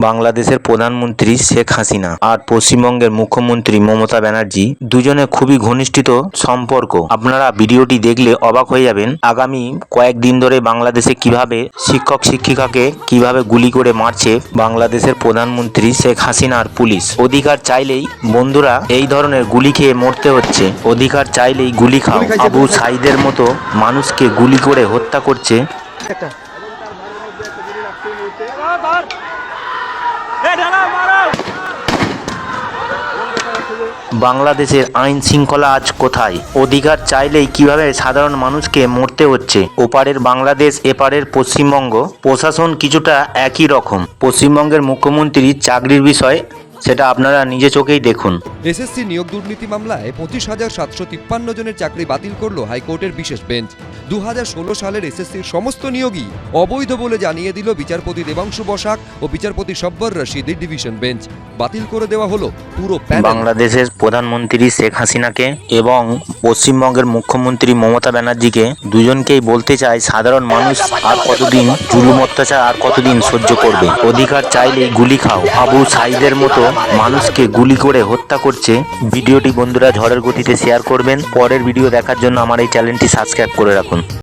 বাংলাদেশের প্রধানমন্ত্রী শেখ হাসিনা আর পশ্চিমবঙ্গের মুখ্যমন্ত্রী মমতা ব্যানার্জি দুজনে খুবই ঘনিষ্ঠিত সম্পর্ক। আপনারা ভিডিওটি দেখলে অবাক হয়ে যাবেন আগামী কয়েকদিন ধরে বাংলাদেশে কীভাবে শিক্ষক শিক্ষিকাকে কীভাবে গুলি করে মারছে বাংলাদেশের প্রধানমন্ত্রী শেখ হাসিনার পুলিশ। অধিকার চাইলেই বন্ধুরা এই ধরনের গুলি খেয়ে মরতে হচ্ছে। অধিকার চাইলেই গুলি খাও। আবু সাইদের মতো মানুষকে গুলি করে হত্যা করছে। বাংলাদেশের আইন শৃঙ্খলা আজ কোথায়? অধিকার চাইলেই কীভাবে সাধারণ মানুষকে মরতে হচ্ছে? ওপারের বাংলাদেশ, এপারের পশ্চিমবঙ্গ? প্রশাসন কিছুটা একই রকম। পশ্চিমবঙ্গের মুখ্যমন্ত্রীর চাকরির বিষয় সেটা আপনারা নিজে চোখেই দেখুন। এসএসসি নিয়োগ দুর্নীতি মামলায় পঁচিশ হাজার সাতশো তিপ্পান্ন জনের চাকরি বাতিল করল হাইকোর্টের বিশেষ বেঞ্চ। দু হাজার ষোলো সালের এসএসসির সমস্ত নিয়োগই অবৈধ বলে জানিয়ে দিল বিচারপতি দেবাংশু বসাক ও বিচারপতি সব্বর রশিদের ডিভিশন বেঞ্চ। বাতিল করে দেওয়া হলো পুরো বাংলাদেশের প্রধানমন্ত্রী শেখ হাসিনাকে এবং পশ্চিমবঙ্গের মুখ্যমন্ত্রী মমতা ব্যানার্জিকে দুজনকেই বলতে চাই সাধারণ মানুষ আর কতদিন জুলুম অত্যাচার আর কতদিন সহ্য করবে? অধিকার চাইলে গুলি খাও। আবু সাইদের মতো মানুষকে গুলি করে হত্যা করছে। ভিডিওটি বন্ধুরা ঝড়ের গতিতে শেয়ার করবেন। পরের ভিডিও দেখার জন্য আমার এই চ্যানেলটি সাবস্ক্রাইব করে রাখুন।